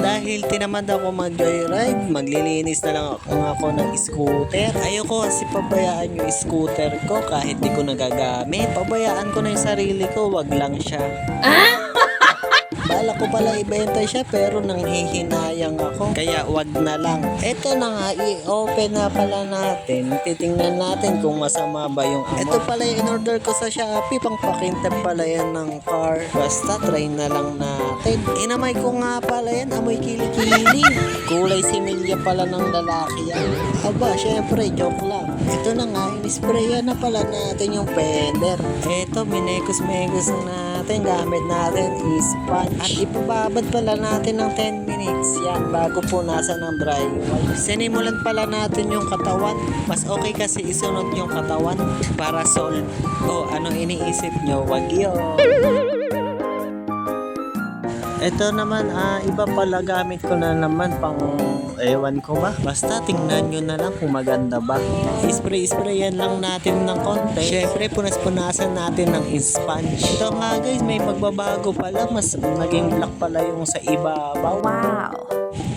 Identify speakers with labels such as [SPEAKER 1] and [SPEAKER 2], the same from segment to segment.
[SPEAKER 1] Dahil tinamad ako mag-joyride, maglilinis na lang ako, ako ng scooter. Ayoko kasi pabayaan yung scooter ko kahit di ko nagagamit. Pabayaan ko na yung sarili ko, wag lang siya. Bala ko pala ibenta siya pero nanghihinayang ako. Kaya wag na lang. Ito na nga, i-open na pala natin. Titingnan natin kung masama ba yung amoy. Ito pala yung in-order ko sa Shopee. Pang pakintep pala yan ng car. Basta try na lang natin. Inamay ko nga pala yan. Amoy kilikili. Kulay similya pala ng lalaki yan. Aba, syempre, joke lang. Ito na nga, in-sprayan na pala natin yung fender. Ito, minekos-mekos na natin. Gamit natin is sponge. At ipababad pala natin ng 10 minutes yan bago punasan ng dry wipe. Sinimulan pala natin yung katawan. Mas okay kasi isunod yung katawan para solve. O ano iniisip nyo? Wag yun. Ito naman, ah, iba pala gamit ko na naman pang ewan ko ba. Basta tingnan nyo na lang kung maganda ba. Spray-sprayan lang natin ng konti. Syempre, punas-punasan natin ng sponge. Ito nga guys, may magbabago pala. Mas naging black pala yung sa ibabaw.
[SPEAKER 2] Wow.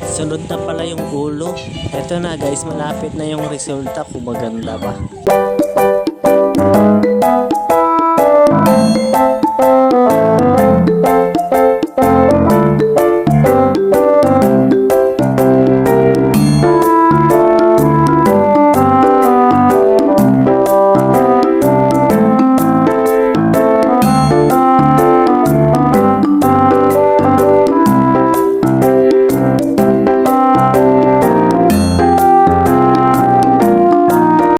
[SPEAKER 1] Sunod na pala yung ulo. Ito na guys, malapit na yung resulta kung maganda ba.